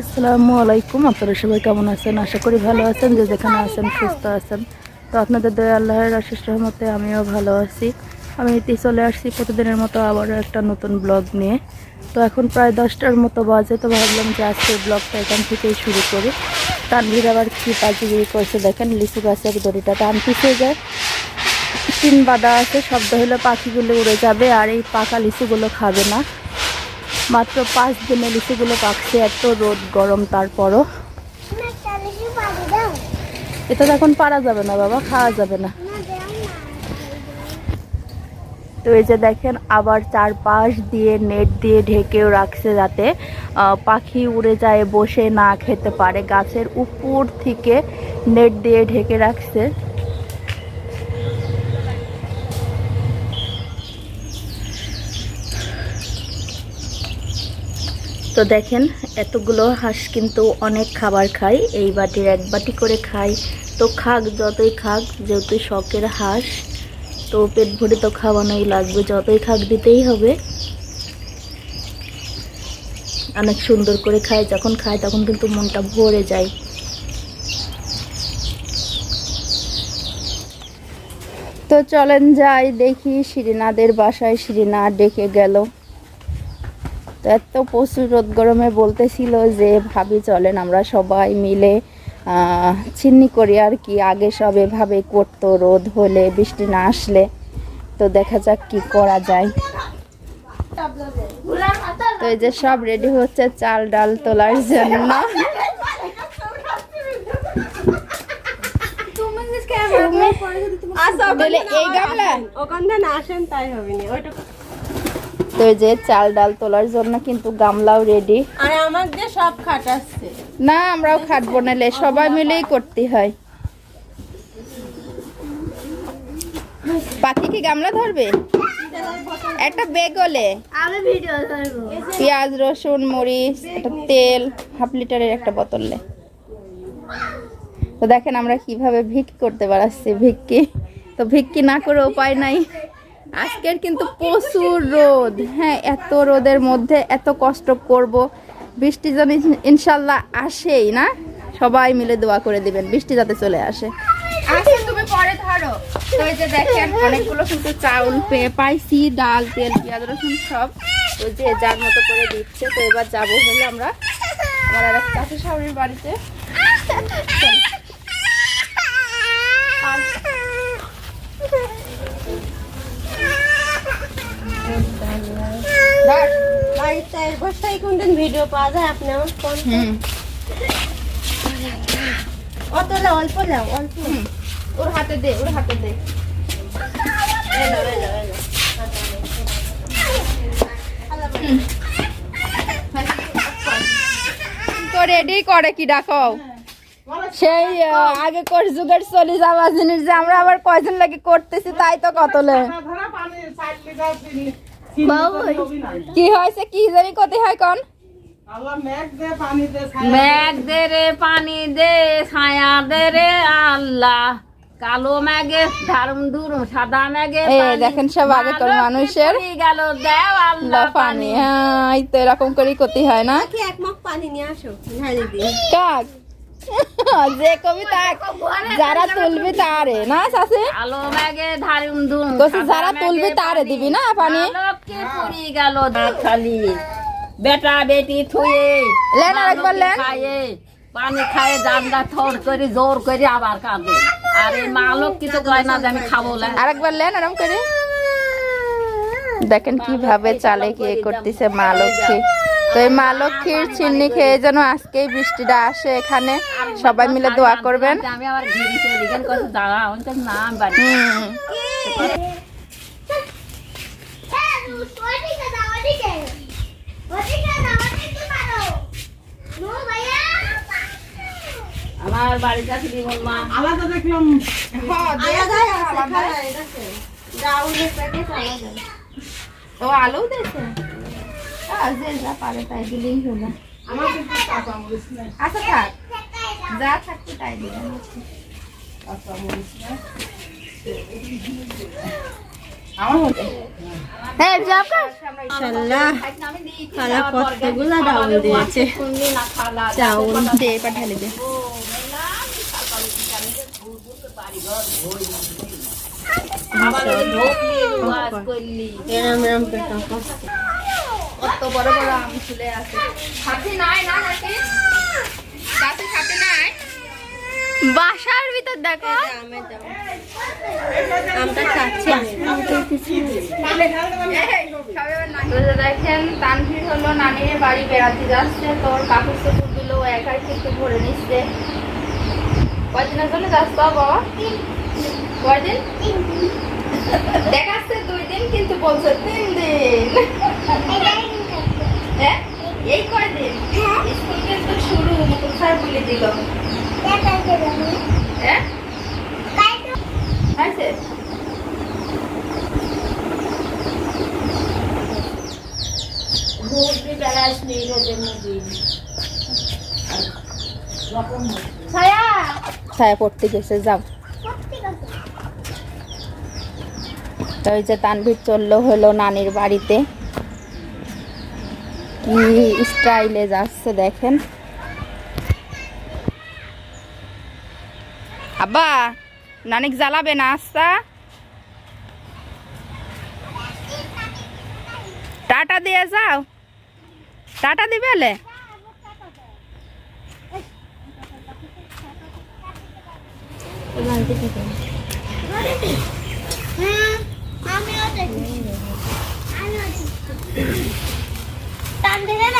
আসসালামু আলাইকুম, আপনারা সবাই কেমন আছেন? আশা করি ভালো আছেন, যে যেখানে আছেন, সুস্থ আছেন। তো আপনাদের দয়া, আল্লাহর আশিস রহমতে আমিও ভালো আছি। আমি এতে চলে আসছি প্রতিদিনের মতো আবারও একটা নতুন ব্লগ নিয়ে। তো এখন প্রায় দশটার মতো বাজে, তো ভাবলাম যে আজকের ব্লগটা এখান থেকেই শুরু করি। তানভীর আবার কি পাজিগিরি করছে দেখেন, লিচু গাছের দড়িটা টান পিছিয়ে যায়। টিন বাঁধা আছে, শব্দ হলে পাখিগুলো উড়ে যাবে আর এই পাকা লিচুগুলো খাবে না। মাত্র পাঁচ দিনে লিচুগুলো পাকছে, এত রোদ, গরম, তারপরও। এটা এখন পারা যাবে না বাবা, খাওয়া যাবে না। তো এই যে দেখেন, আবার চারপাশ দিয়ে নেট দিয়ে ঢেকেও রাখছে যাতে পাখি উড়ে যায়, বসে না খেতে পারে। গাছের উপর থেকে নেট দিয়ে ঢেকে রাখছে। তো দেখেন, এতগুলো হাঁস কিন্তু অনেক খাবার খায়। এই বাটির এক বাটি করে খায়। তো খাক, যতই খাক, যেহেতু শখের হাঁস, তো পেট ভরে তো খাওয়ানোই লাগবে। যতই খাক, দিতেই হবে। অনেক সুন্দর করে খায়। যখন খায়, তখন কিন্তু মনটা ভরে যায়। তো চলেন যাই দেখি, শিরিনাদের বাসায় শিরিনা ডেকে গেল। তো এত প্রচুর রোদ গরমে বলতেছিল যে ভাবি চলেন আমরা সবাই মিলে চিন্নি করি আর কি। আগে সব এভাবে করতো রোদ হলে বৃষ্টি না আসলে। তো দেখা যাক কি করা যায়। তো এই যে সব রেডি হচ্ছে চাল ডাল তোলার জন্য। তাহলে এই গামলা। ওখান থেকে না আসেন তাই হবে না। ওইটা তো যে চাল ডাল তোলার জন্য কিন্তু গামলাও রেডি আর আমার যে সব খাটাচ্ছে না আমরাও খাটবো নালে সবাই মিলেই করতে হয়। পাখি কি গামলা ধরবে? একটা বেগলে। আমি ভিডিও করব পেঁয়াজ রসুন মরিচ একটা তেল হাফ লিটারের একটা বোতলে। তো দেখেন আমরা কীভাবে ভিক্ষি করতে পারছি ভিক্কি তো ভিক্ষি না করে উপায় নাই। আজকের কিন্তু প্রচুর রোদ। হ্যাঁ এত রোদের মধ্যে এত কষ্ট করব। বৃষ্টি যেন ইনশাল্লাহ আসেই, না? সবাই মিলে দোয়া করে দিবেন, বৃষ্টি যাতে চলে আসে। তুমি ধরো। এই যে অনেকগুলো কিন্তু চাউল ডাল, তেল, পেঁয়াজ সব। যে যার মতো করে দিচ্ছে। তো এবার যাব আমরা আমার আর বাড়িতে। বাড়িতে বসাই কোনদিন ভিডিও পাওয়া যায়? আপনি আমার ফোন অত লাও অল্প। ওর হাতে দে ওর হাতে দে। তো রেডি করে কি ডাকো? সেই আগে কোর যুগের চলে যাওয়া জিনিস যে আমরা আবার কয়জন লাগে করতেছি তাই তো কত লে? কি হয়েছে? কি জানি কত হয় কোন। মেঘ দে রে পানি দে ছায়া দে রে আল্লাহ। কালো মেঘে ধারুম ধুরুম সাদা মেঘে দেখেন সব আগেকার মালতী মানুষের। গেল দেও আল্লাহ পানি। হ্যাঁ এই তো এরকম করেই করতে হয় না। কি এক মগ পানি নিয়ে আসো কাক? যে কবিতা যারা তুলবি তারে না শাশি কালো মেঘে ধারুম কইছে সাদা যারা তুলবি তারে। দিবি না পানি? মালতী পড়ি গেল খালি বেটা বেটি থুয়ে লেন আর একবার লেন। খায়ে পানি খায়ে জানলা থর করে জোর করে আবার কাঁদে। আর এই মালক কিছু কয় না যে আমি খাব না আরেকবার লেন আরাম করে। দেখেন কীভাবে চালে কি করতেছে মা লক্ষ্মী তো এই মা লক্ষ্মীর চিন্নি খেয়ে যেন আজকেই বৃষ্টিটা আসে এখানে। সবাই মিলে দোয়া করবেন। আমার মা। আলাদা আছে, খালা, এই দেখে। ডাউলের প্যাকেট আলাদা ও আলু যে যা পারে তাই দিলেই হলো। আচ্ছা থাক। যা থাকছে তাই আমার মতে। হ্যাঁ কতগুলা ডাউল দিয়েছে। চাউল দে এবার দে। এরম এরম করে টাকা কত বড় বড় আম আসে সাথে নাই না নাকি সাথে সাথে নাই? বাসার ভিতর দেখো। আমটা খাচ্ছি। দেখেন তানভীর হলো নানির বাড়ি বেড়াতে যাচ্ছে। তোর কাপড় চোপড়গুলো একাই কিন্তু ভরে নিচ্ছে। কয়দিনের জন্য যাস তো বাবা? কয়দিন? দেখাচ্ছে দুই কিন্তু বলছে তিন দিন। হ্যাঁ? এই কয়দিন স্কুল কিন্তু শুরু কোথায় বলে দিল। হ্যাঁ? আছে ছায়া পড়তে গেছে যাও। ওই যে তানভীর চলল হলো নানির বাড়িতে। কি স্টাইলে যাচ্ছে দেখেন। আব্বা, নানিক জ্বালাবে না আস্তা টাটা দিয়ে যাও। টাটা দিবে লে?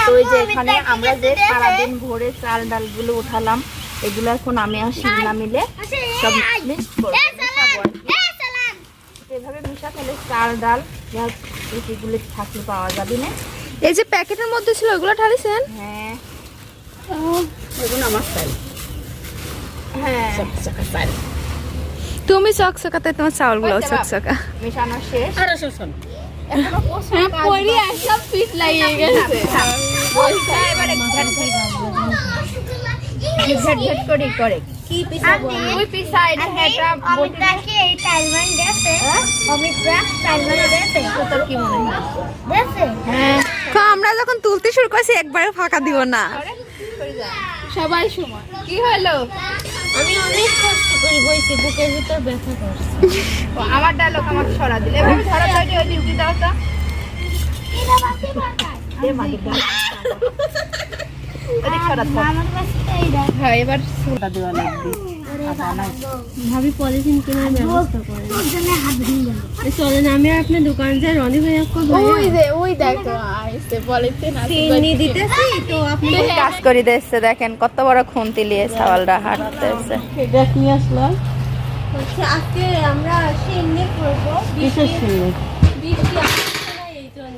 তো ওই যে এখানে আমরা যে সারাদিন ভোরে চাল ডালগুলো উঠালাম এগুলো এখন আমি আর শিবনা মিলে সব মিক্স করব। আর কি। এভাবে মিশা তাহলে চাল ডাল যা এগুলো থাকলে পাওয়া যাবে না। এই যে প্যাকেটের মধ্যে ছিল ওগুলো ঢালিছেন? হ্যাঁ। এগুলো আমার হ্যাঁ। তুমি চকচকাতে তোমার চাউলগুলো। চকচকা। মেশানো শেষ। আরে এবারে ঘ্যাট করে করে। কি পিসাবো ওই পিসা এটা হেটা এই টাইলমান দেছে অমিতদা টাইলমান দেছে তোর কি মনে হয়? দেছে হ্যাঁ। তো আমরা যখন তুলতে শুরু করছি একবারে ফাঁকা দিব না। সবাই সময় কি হলো? আমি অনেক কষ্ট করে বইছি বুকের ভিতর ব্যথা করছে। ও, আমার ডায়লগ আমাকে সরা দিলে। এভাবে ধরা যায় ওই ডিউটি দাও তো। হ্যাঁ এবার সোটা দেওয়া লাগবে ভাবি পলিথিন কেনার ব্যবস্থা এই চলেন আমি আপনার দোকান যাই রনি ভাই ওই যে ওই দেখো আইসে বলেছে না চিনি দিতেছি তো আপনি কাজ করে দিচ্ছে দেখেন কত বড় খুন্তি নিয়ে সাওয়ালরা হাঁটতেছে। হচ্ছে আজকে আমরা সিন্নি করব সিন্নি বৃষ্টি আসছে না এই জন্য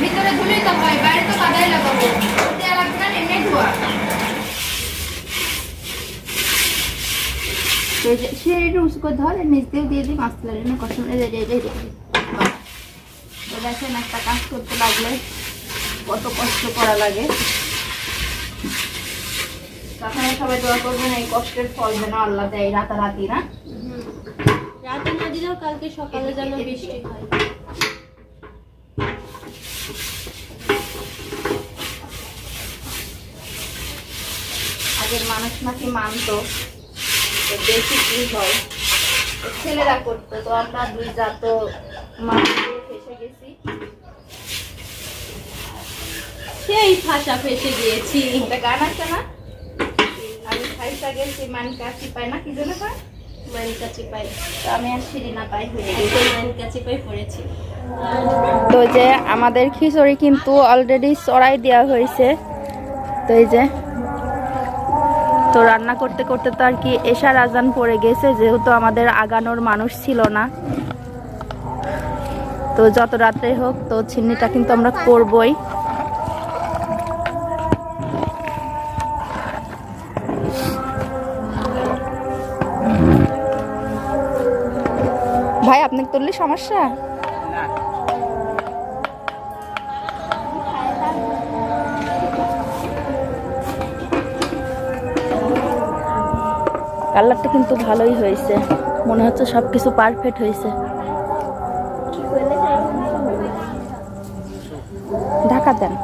ভিতরে ধুলেই তো হয় বাইরে তো কাদাই লাগাবো দেওয়া লাগবে না এমনি ধোয়া করে ধর নিচ দিয়ে দিয়ে দিই মাছ তুলে নিয়ে কষ্ট করে দিয়ে দিয়ে তো দেখেন একটা কাজ করতে লাগলে কত কষ্ট করা লাগে। তখন সবাই দোয়া করবেন এই কষ্টের ফল যেন আল্লাহ দেয় রাতারাতি না? রাতে না দিলেও কালকে সকালে যেন বৃষ্টি হয়। আগের মানুষ নাকি মানতো বেশি কি হয়। ছেলেরা করতো তো আমরা দুই জাত ফেসে গেছি। সেই ভাষা ফেসে গিয়েছি। একটা গান আছে না? আমি ফাইসা গেছি কাছি না কি জন্য পাই মানিকা চিপাই তো আমি আর পাই হয়ে গেছি। একদম মানিকা চিপাই পড়েছি। তো যে আমাদের খিচুড়ি কিন্তু অলরেডি চড়াই দেওয়া হয়েছে। তো এই যে তো রান্না করতে করতে তো আর কি এশার আজান পড়ে গেছে, যেহেতু আমাদের আগানোর মানুষ ছিল না। তো যত রাত্রে হোক, তো ছিন্নিটা কিন্তু আমরা করবই। ভাই, আপনার তুললে সমস্যা? কালারটা কিন্তু ভালোই হয়েছে। মনে হচ্ছে সব কিছু পারফেক্ট হয়েছে। ঢাকা দেন।